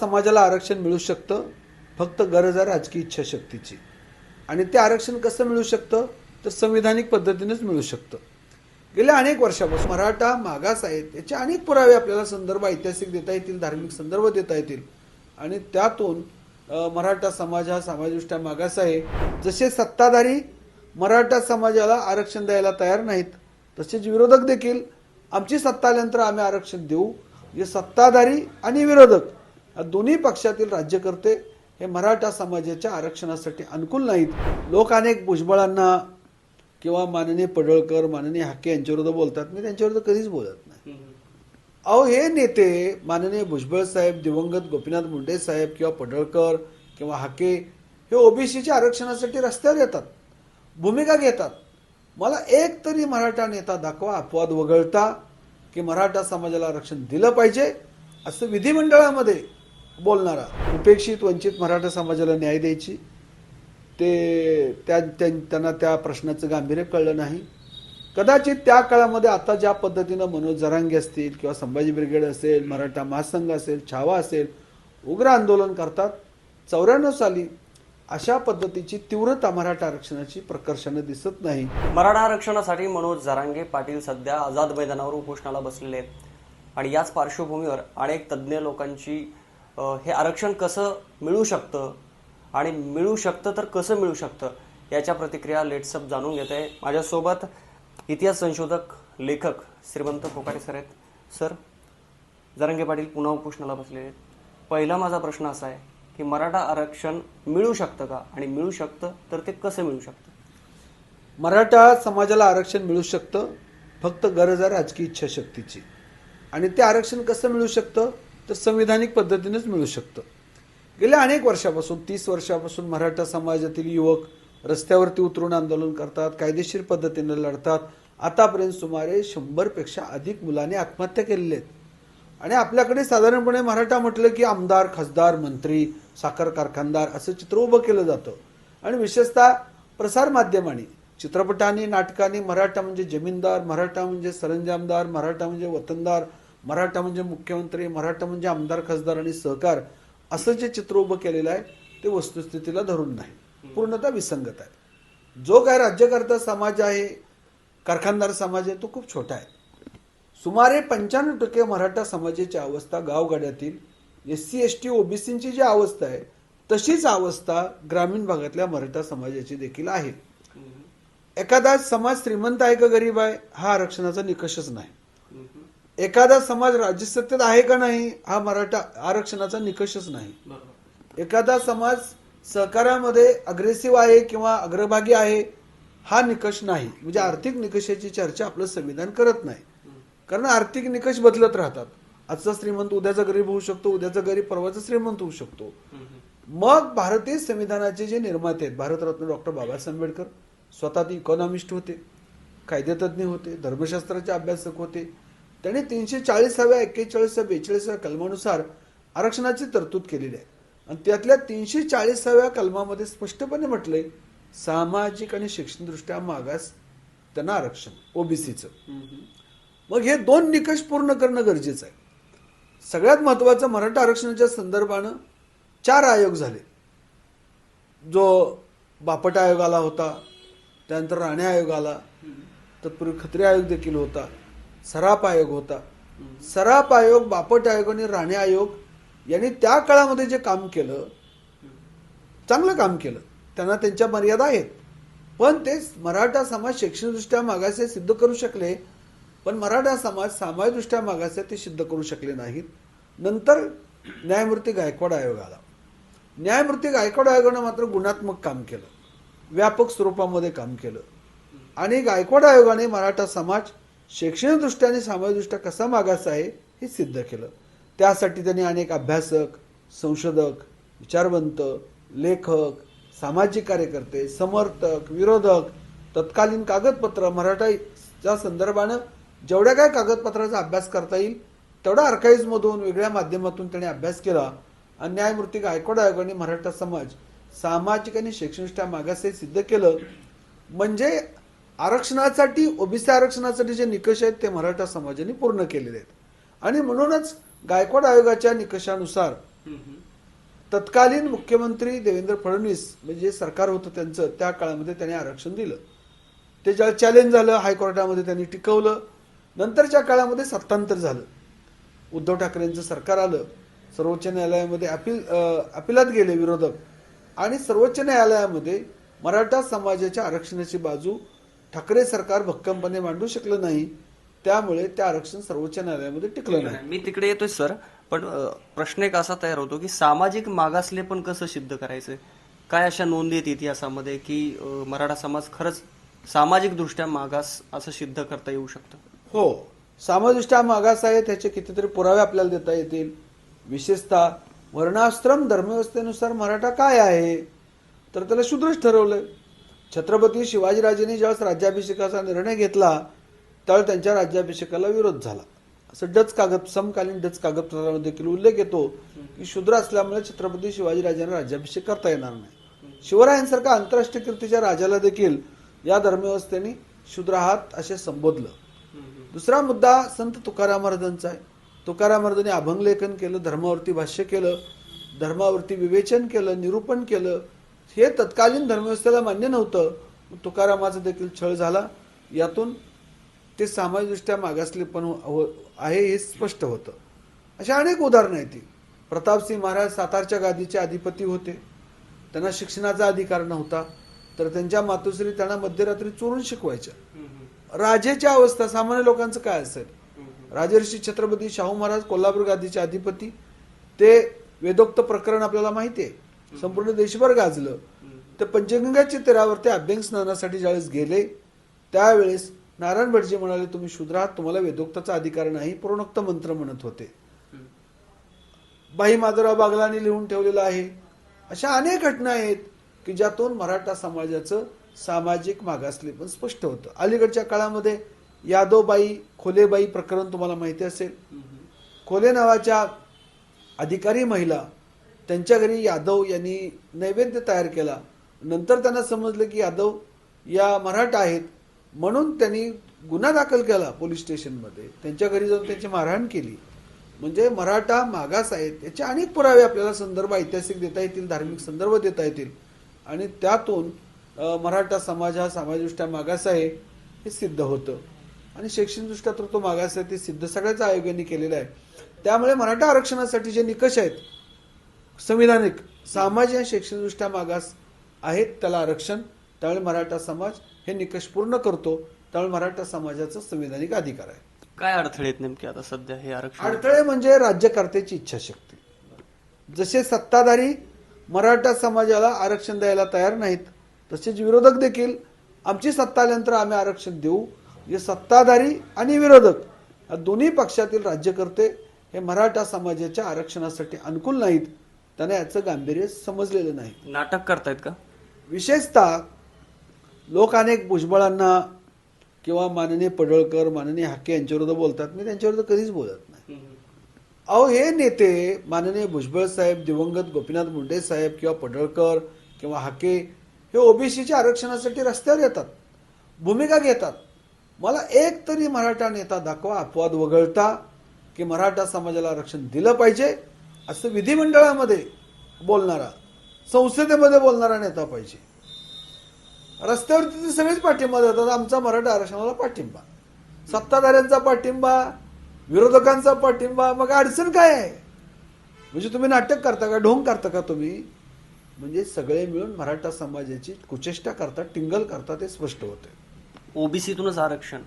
समाजाला आरक्षण मिळू शकतं फक्त गरज आहे राजकीय इच्छाशक्तीची. आणि ते आरक्षण कसं मिळू शकतं? तर संविधानिक पद्धतीनेच मिळू शकतं. गेल्या अनेक वर्षापासून मराठा मागास आहेत याचे अनेक पुरावे आपल्याला संदर्भ ऐतिहासिक देता येतील धार्मिक संदर्भ देता येतील. आणि त्यातून मराठा समाज हा समाजदृष्ट्या मागास आहे. जसे सत्ताधारी मराठा समाजाला आरक्षण द्यायला तयार नाहीत तसेच विरोधक देखील. आमची सत्ता आल्यानंतर आम्ही आरक्षण देऊ. जे सत्ताधारी आणि विरोधक दोन्ही पक्षातील राज्यकर्ते हे मराठा समाजाच्या आरक्षणासाठी अनुकूल नाहीत. लोक अनेक भुजबळांना किंवा माननीय पडळकर माननीय हाके यांच्याविरुद्ध बोलतात. मी त्यांच्याविरुद्ध कधीच बोलत नाही. अहो हे नेते माननीय भुजबळ साहेब दिवंगत गोपीनाथ मुंडे साहेब किंवा पडळकर किंवा हाके हे ओबीसीच्या आरक्षणासाठी रस्त्यावर येतात भूमिका घेतात. मला एक तरी मराठा नेता दाखवा अपवाद वगळता की मराठा समाजाला आरक्षण दिलं पाहिजे असं विधिमंडळामध्ये बोलणारा. उपेक्षित वंचित मराठा समाजाला न्याय द्यायची. ते त्या त्या- त्यांना त्या प्रश्नाचं गांभीर्य कळलं नाही. कदाचित त्या काळामध्ये आता ज्या पद्धतीनं मनोज जरांगे असतील किंवा संभाजी ब्रिगेड असेल मराठा महासंघ असेल छावा असेल उग्र आंदोलन करतात चौऱ्याण्णव साली अशा पद्धतीची तीव्रता मराठा आरक्षणाची प्रकर्षानं दिसत नाही. मराठा आरक्षणासाठी मनोज जरांगे पाटील सध्या आझाद मैदानावर उपोषणाला बसलेले आहेत. आणि याच पार्श्वभूमीवर अनेक तज्ज्ञ लोकांची हे आरक्षण कसं मिळू शकतं? आणि मिळू शकतं तर कसं मिळू शकतं? याच्या प्रतिक्रिया लेट्सअप जाणून घेत आहे. माझ्यासोबत इतिहास संशोधक लेखक श्रीमंत कोकाटे सर आहेत. सर जरंगे पाटील पुन्हा उपोषणाला बसलेले आहेत. पहिला माझा प्रश्न असा आहे की मराठा आरक्षण मिळू शकतं का? आणि मिळू शकतं तर ते कसं मिळू शकतं? मराठा समाजाला आरक्षण मिळू शकतं फक्त गरज आहे राजकीय इच्छाशक्तीची. आणि ते आरक्षण कसं मिळू शकतं? तर संविधानिक पद्धतीनेच मिळू शकतं. गेल्या अनेक वर्षापासून तीस वर्षापासून मराठा समाजातील युवक रस्त्यावरती उतरून आंदोलन करतात कायदेशीर पद्धतीने लढतात. आतापर्यंत सुमारे शंभरपेक्षा अधिक मुलांनी आत्महत्या केलेल्या आहेत. आणि आपल्याकडे साधारणपणे मराठा म्हटलं की आमदार खासदार मंत्री साखर कारखानदार असं चित्र उभं केलं जातं. आणि विशेषतः प्रसार माध्यमांनी चित्रपटांनी नाटकांनी मराठा म्हणजे जमीनदार मराठा म्हणजे सरंजामदार मराठा म्हणजे वतनदार मराठा म्हणजे मुख्यमंत्री मराठा म्हणजे आमदार खासदार आणि सहकार असं जे चित्र उभं केलेलं आहे ते वस्तुस्थितीला धरून नाही. पूर्णतः विसंगत आहे. जो काय राज्यकर्ता समाज आहे कारखानदार समाज आहे तो खूप छोटा आहे. सुमारे पंच्याण्णव टक्के मराठा समाजाची अवस्था गावगाड्यातील एस सी एस टी ओबीसीची जी अवस्था आहे तशीच अवस्था ग्रामीण भागातल्या मराठा समाजाची देखील आहे. एखादा समाज श्रीमंत आहे का गरीब आहे हा आरक्षणाचा निकषच नाही. एखादा समाज राज्यसत्तेत आहे का नाही हा मराठा आरक्षणाचा निकषच नाही. एखादा समाज सहकार्यामध्ये अग्रेसिव्ह आहे किंवा अग्रभागी आहे हा निकष नाही. म्हणजे आर्थिक निकषाची चर्चा आपलं संविधान करत नाही. कारण आर्थिक निकष बदलत राहतात. आजचा श्रीमंत उद्याचा गरीब होऊ शकतो उद्याचा गरीब परवाचा श्रीमंत होऊ शकतो. मग भारतीय संविधानाचे जे निर्माते आहेत भारतरत्न डॉक्टर बाबासाहेब आंबेडकर स्वतः ते इकॉनॉमिस्ट होते कायदेतज्ञ होते धर्मशास्त्राचे अभ्यासक होते त्यांनी तीनशे चाळीसाव्या एक्केचाळीसाव्या बेचाळीसाव्या कलमानुसार आरक्षणाची तरतूद केलेली आहे. आणि त्यातल्या तीनशे चाळीसाव्या कलमामध्ये स्पष्टपणे म्हटलंय सामाजिक आणि शैक्षणिकदृष्ट्या मागास त्यांना आरक्षण ओबीसीचं. मग हे दोन निकष पूर्ण करणं गरजेचं आहे. सगळ्यात महत्वाचं मराठा आरक्षणाच्या संदर्भानं चार आयोग झाले. जो बापट आयोग आला होता त्यानंतर राणे आयोग आला तत्पूर्वी खत्री आयोग देखील होता. सराप आयोग होता. सराप आयोग बापट आयोग आणि राणे आयोग यांनी त्या काळामध्ये जे काम केलं चांगलं काम केलं. त्यांना त्यांच्या मर्यादा आहेत. पण ते मराठा समाज शैक्षणिकदृष्ट्या मागास सिद्ध करू शकले पण मराठा समाज सामाजिकदृष्ट्या मागास ते सिद्ध करू शकले नाहीत. नंतर न्यायमूर्ती गायकवाड आयोग आला. न्यायमूर्ती गायकवाड आयोगानं मात्र गुणात्मक काम केलं. व्यापक स्वरूपामध्ये काम केलं. आणि गायकवाड आयोगाने मराठा समाज शैक्षणिकदृष्ट्या आणि सामाजिकदृष्ट्या कसा मागास आहे हे सिद्ध केलं. त्यासाठी त्यांनी अनेक अभ्यासक संशोधक विचारवंत लेखक सामाजिक कार्यकर्ते समर्थक विरोधक तत्कालीन कागदपत्र मराठाच्या संदर्भानं जेवढ्या काय कागदपत्राचा अभ्यास करता येईल तेवढा आर्काईजमधून वेगळ्या माध्यमातून त्यांनी अभ्यास केला. आणि न्यायमूर्ती गायकवाड आयोगाने मराठा समाज सामाजिक आणि शैक्षणिकदृष्ट्या मागास हे सिद्ध केलं. म्हणजे आरक्षणासाठी ओबीसी आरक्षणासाठी जे निकष आहेत ते मराठा समाजाने पूर्ण केलेले आहेत. आणि म्हणूनच गायकवाड आयोगाच्या निकषानुसार तत्कालीन मुख्यमंत्री देवेंद्र फडणवीस म्हणजे सरकार होतं त्यांचं त्या काळामध्ये त्यांनी आरक्षण दिलं. ते ज्या चॅलेंज झालं हायकोर्टामध्ये त्यांनी टिकवलं. नंतरच्या काळामध्ये सत्तांतर झालं. उद्धव ठाकरेंचं सरकार आलं. सर्वोच्च न्यायालयामध्ये अपील अपिलात गेले विरोधक. आणि सर्वोच्च न्यायालयामध्ये मराठा समाजाच्या आरक्षणाची बाजू ठाकरे सरकार भक्कमपणे मांडू शकलं नाही त्यामुळे ते आरक्षण सर्वोच्च न्यायालयामध्ये टिकलं नाही. मी तिकडे येतोय सर पण प्रश्न एक असा तयार होतो की सामाजिक मागासले पण कसं सिद्ध करायचं? काय अशा नोंदी आहेत इतिहासामध्ये की मराठा समाज खरंच सामाजिक दृष्ट्या मागास असं सिद्ध करता येऊ शकतं? हो. सामाजिष्टा मागास आहे त्याचे कितीतरी पुरावे आपल्याला देता येतील. विशेषतः वर्णाश्रम धर्मव्यवस्थेनुसार मराठा काय आहे? तर त्याला शूद्रच ठरवलंय. छत्रपती शिवाजीराजेंनी ज्यावेळेस राज्याभिषेकाचा निर्णय घेतला त्यावेळेस त्यांच्या राज्याभिषेकाला विरोध झाला. असं डच कागद समकालीन डच कागदपत्रामध्ये देखील उल्लेख येतो की शूद्र असल्यामुळे छत्रपती शिवाजीराजांना राज्याभिषेक करता येणार नाही. शिवरायांसारख्या आंतरराष्ट्रीय कीर्तीच्या राजाला देखील या धर्मव्यवस्थेने शूद्र आहात असे संबोधलं. दुसरा मुद्दा संत तुकाराम महाराजांचा आहे. तुकाराम महाराजांनी अभंगलेखन केलं धर्मावरती भाष्य केलं धर्मावरती विवेचन केलं निरूपण केलं हे तत्कालीन धर्मव्यवस्थेला मान्य नव्हतं. तुकारामाचा देखील छळ झाला. यातून ते सामाजिकदृष्ट्या मागासले पण आहे हे स्पष्ट होतं. अशा अनेक उदाहरणं आहेत ती. प्रतापसिंह महाराज सातारच्या गादीचे अधिपती होते. त्यांना शिक्षणाचा अधिकार नव्हता. तर त्यांच्या मातोश्री त्यांना मध्यरात्री चोरून शिकवायच्या. राजेच्या अवस्था सामान्य लोकांचं काय असेल? राजर्षी छत्रपती शाहू महाराज कोल्हापूर गादीचे अधिपती. ते वेदोक्त प्रकरण आपल्याला माहिती आहे. संपूर्ण देशभर गाजलं. तर पंचगंगाच्या तीरावरती अभ्यंग स्नानासाठी ज्यावेळेस गेले त्यावेळेस नारायण भटजी म्हणाले तुम्ही शूद्र आहात तुम्हाला वेदोक्ताचा अधिकार नाही पूर्णोक्त मंत्र म्हणत होते. बाई माधवराव बागलांनी लिहून ठेवलेलं आहे. अशा अनेक घटना आहेत की ज्यातून मराठा समाजाचं सामाजिक मागासले पण स्पष्ट होतं. अलीकडच्या काळामध्ये यादवबाई खोलेबाई प्रकरण तुम्हाला माहिती असेल. खोले नावाच्या अधिकारी महिला त्यांच्या घरी यादव यांनी नैवेद्य तयार केला. नंतर त्यांना समजलं की यादव या मराठा आहेत म्हणून त्यांनी गुन्हा दाखल केला पोलीस स्टेशनमध्ये. त्यांच्या घरी जाऊन त्यांची मारहाण केली. म्हणजे मराठा मागास आहेत याचे अनेक पुरावे आपल्याला संदर्भ ऐतिहासिक देता येतील धार्मिक संदर्भ देता येतील. आणि त्यातून मराठा समाज हा समाजदृष्ट्या मागास आहे हे सिद्ध होतं. आणि शैक्षणिकदृष्ट्या तर तो मागास आहे ते सिद्ध सगळ्याच आयोगाने केलेलं आहे. त्यामुळे मराठा आरक्षणासाठी जे निकष आहेत संविधानिक सामाजिक आणि शैक्षणिकदृष्ट्या मागास आहेत त्याला आरक्षण त्यामुळे मराठा समाज हे निकष पूर्ण करतो त्यामुळे मराठा समाजाचा संविधानिक अधिकार आहे. काय अडथळे आहेत नेमके आता सध्या हे आरक्षण? अडथळे म्हणजे राज्यकर्त्याची इच्छाशक्ती. जसे सत्ताधारी मराठा समाजाला आरक्षण द्यायला तयार नाहीत तसेच विरोधक देखील. आमची सत्ता आल्यानंतर आम्ही आरक्षण देऊ. जे सत्ताधारी आणि विरोधक या दोन्ही पक्षातील राज्यकर्ते हे मराठा समाजाच्या आरक्षणासाठी अनुकूल नाहीत. त्यांना याचं गांभीर्य समजलेलं नाही. नाटक करतायत का? विशेषतः लोक अनेक भुजबळांना किंवा माननीय पडळकर माननीय हाके यांच्याविरुद्ध बोलतात. मी त्यांच्याविरुद्ध कधीच बोलत नाही. अहो हे नेते माननीय भुजबळ साहेब दिवंगत गोपीनाथ मुंडे साहेब किंवा पडळकर किंवा हाके हे ओबीसीच्या आरक्षणासाठी रस्त्यावर येतात. भूमिका घेतात. मला एक तरी मराठा नेता दाखवा अपवाद वगळता की मराठा समाजाला आरक्षण दिलं पाहिजे असं विधिमंडळामध्ये बोलणारा संसदेमध्ये बोलणारा नेता पाहिजे. रस्त्यावरती ते सगळेच पाठिंबा देतात. आमचा मराठा आरक्षणाला पाठिंबा. सत्ताधाऱ्यांचा पाठिंबा विरोधकांचा पाठिंबा मग अडचण काय आहे? म्हणजे तुम्ही नाटक करता का ढोंग करता का तुम्ही? म्हणजे सगळे मिळून मराठा समाजाची कुचेष्टा करता टिंगल करता ते स्पष्ट होते ओबीसीतूनच आरक्षण.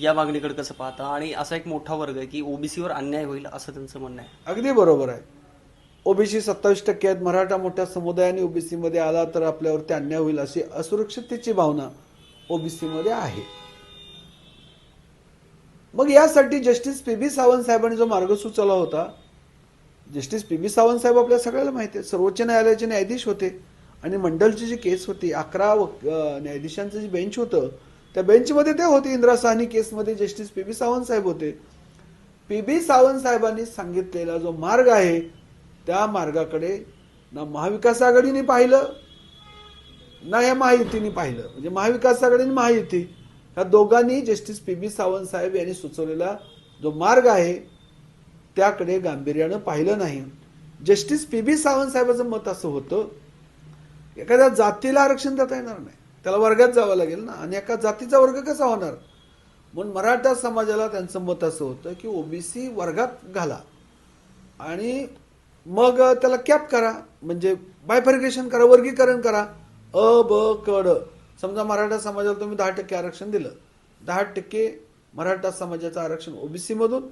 या मागणीकडे कसं पाहता? आणि असा एक मोठा वर्ग आहे की ओबीसीवर अन्याय होईल असं त्यांचं म्हणणं आहे. अगदी बरोबर आहे. ओबीसी सत्तावीस टक्के आहेत मराठा मोठ्या समुदायाने ओबीसी मध्ये आला तर आपल्यावरती अन्याय होईल अशी असुरक्षिततेची भावना ओबीसी मध्ये आहे. मग यासाठी जस्टिस पी बी सावंत साहेबांनी जो मार्ग सुचवला होता जस्टिस पी बी सावंत साहेब आपल्या सगळ्याला माहिती आहे सर्वोच्च न्यायालयाचे न्यायाधीश होते आणि मंडलची जी केस होती अकरा न्यायाधीशांचं जे बेंच होतं त्या बेंचमध्ये ते होते. इंदिरा साहनी केसमध्ये जस्टिस पी बी सावंत साहेब होते. पी बी सावंत साहेबांनी सांगितलेला जो मार्ग आहे त्या मार्गाकडे ना महाविकास आघाडीने पाहिलं ना या महायुतीने पाहिलं. म्हणजे महाविकास आघाडी आणि महायुती ह्या दोघांनी जस्टिस पी बी सावंत साहेब यांनी सुचवलेला जो मार्ग आहे त्याकडे गांभीर्यानं पाहिलं नाही. जस्टिस पी बी सावंत साहेबांचं मत असं होतं एखाद्या जातीला आरक्षण देता येणार नाही. त्याला वर्गात जावं लागेल ना. आणि एका जातीचा वर्ग कसा होणार? म्हणून मराठा समाजाला त्यांचं मत असं होतं की ओबीसी वर्गात घाला. आणि मग त्याला कॅप करा. म्हणजे बायफर्गेशन करा वर्गीकरण करा. अ ब कड समजा मराठा समाजाला तुम्ही दहा टक्के आरक्षण दिलं. दहा टक्के मराठा समाजाचं आरक्षण ओबीसीमधून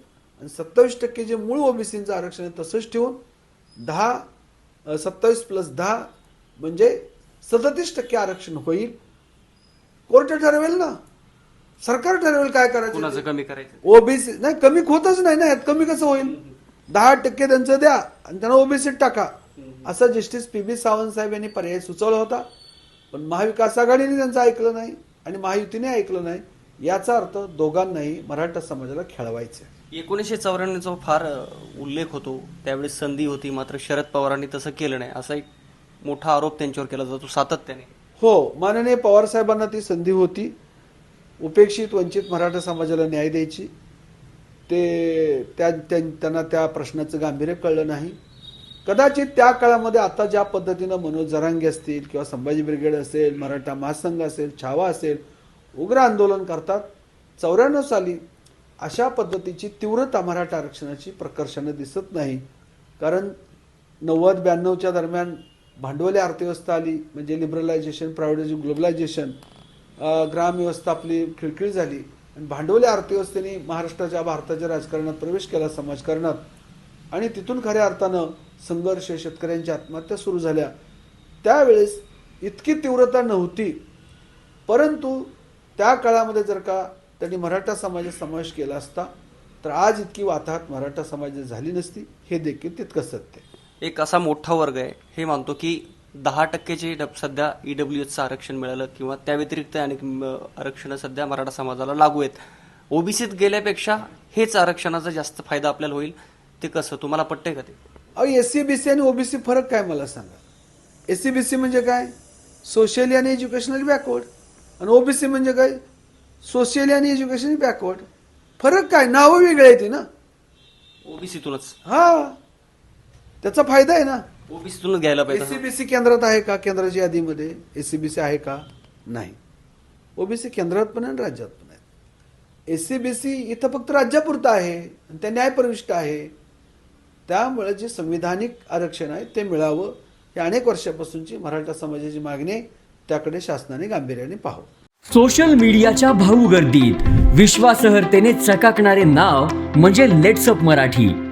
आणि सत्तावीस टक्के जे मूळ ओबीसीचं आरक्षण आहे तसंच ठेवून दहा सत्तावीस प्लस दहा म्हणजे सदतीस टक्के आरक्षण होईल. कोर्ट ठरवेल ना. सरकार ठरवेल काय करायचं. कमी करायचं? ओबीसी नाही कमी होतच नाही ना यात कमी कसं होईल? दहा टक्के त्यांचं द्या आणि त्यांना ओबीसीत टाका. असा जस्टिस पी बी सावंत साहेब यांनी पर्याय सुचवला होता. पण महाविकास आघाडीने त्यांचं ऐकलं नाही आणि महायुतीने ऐकलं नाही. याचा अर्थ दोघांनाही मराठा समाजाला खेळवायचं. एकोणीसशे चौऱ्याण्णवचा फार उल्लेख होतो. त्यावेळेस संधी होती मात्र शरद पवारांनी तसं केलं नाही. असा एक मोठा आरोप त्यांच्यावर केला जातो सातत्याने. हो माननीय पवार साहेबांना ती संधी होती. उपेक्षित वंचित मराठा समाजाला न्याय द्यायची. ते त्या त्यांना त्या प्रश्नाचं गांभीर्य कळलं नाही. कदाचित त्या काळामध्ये आता ज्या पद्धतीनं मनोज जरांगे असतील किंवा संभाजी ब्रिगेड असेल मराठा महासंघ असेल छावा असेल उग्र आंदोलन करतात चौऱ्याण्णव साली अशा पद्धतीची तीव्रता मराठा आरक्षणाची प्रकर्षानं दिसत नाही. कारण नव्वद ब्याण्णवच्या दरम्यान भांडवली अर्थव्यवस्था आली म्हणजे लिबरलायझेशन प्रायव्हेटायझेशन ग्लोबलायझेशन ग्रामव्यवस्था आपली खिळखिळ झाली. आणि भांडवली अर्थव्यवस्थेने महाराष्ट्राच्या भारताच्या राजकारणात प्रवेश केला समाजकारणात. आणि तिथून खऱ्या अर्थानं संघर्ष शेतकऱ्यांच्या आत्महत्या सुरू झाल्या. त्यावेळेस इतकी तीव्रता नव्हती. परंतु त्या काळामध्ये जर का त्यांनी मराठा समाजात समावेश केला असता तर आज इतकी वाताहत मराठा समाजात झाली नसती. हे देखील तितकं सत्य आहे. एक असा मोठा वर्ग आहे. हे मानतो की दहा टक्केचे डब- सध्या ईडब्ल्यू एसचं आरक्षण मिळालं किंवा त्या व्यतिरिक्त अनेक आरक्षणं सध्या मराठा समाजाला लागू आहेत. ओबीसीत गेल्यापेक्षा हेच आरक्षणाचा जास्त फायदा आपल्याला होईल. ते कसं? तुम्हाला पटतंय का ते? अहो एस सी बी सी आणि ओबीसी फरक काय मला सांगा? एस सी बी सी म्हणजे काय? सोशली आणि एज्युकेशनली बॅकवर्ड आणि ओबीसी म्हणजे काय? सोशली आणि एज्युकेशनली बॅकवर्ड फरक काय? नावं वेगळी आहेत ना? ओबीसीतूनच हा. त्याचा फायदा आहे ना. ओबीसीतूनच घ्यायला पाहिजे. एसीबीसी केंद्रात आहे का केंद्राच्या यादीमध्ये? एसीबीसी आहे का? नाही. ओबीसी केंद्रात पण आहे आणि राज्यात पण आहे. एसीबीसी इथं फक्त राज्यापुरतं आहे आणि ते न्यायप्रविष्ट आहे. त्यामुळे जे संविधानिक आरक्षण आहे ते मिळावं ही अनेक वर्षापासूनची मराठा समाजाची मागणी आहे. त्याकडे शासनाने गांभीर्याने पाहावं. सोशल मीडियाच्या भाऊ गर्दीत विश्वासार्हतेने चकाकणारे नाव म्हणजे लेट्सअप मराठी.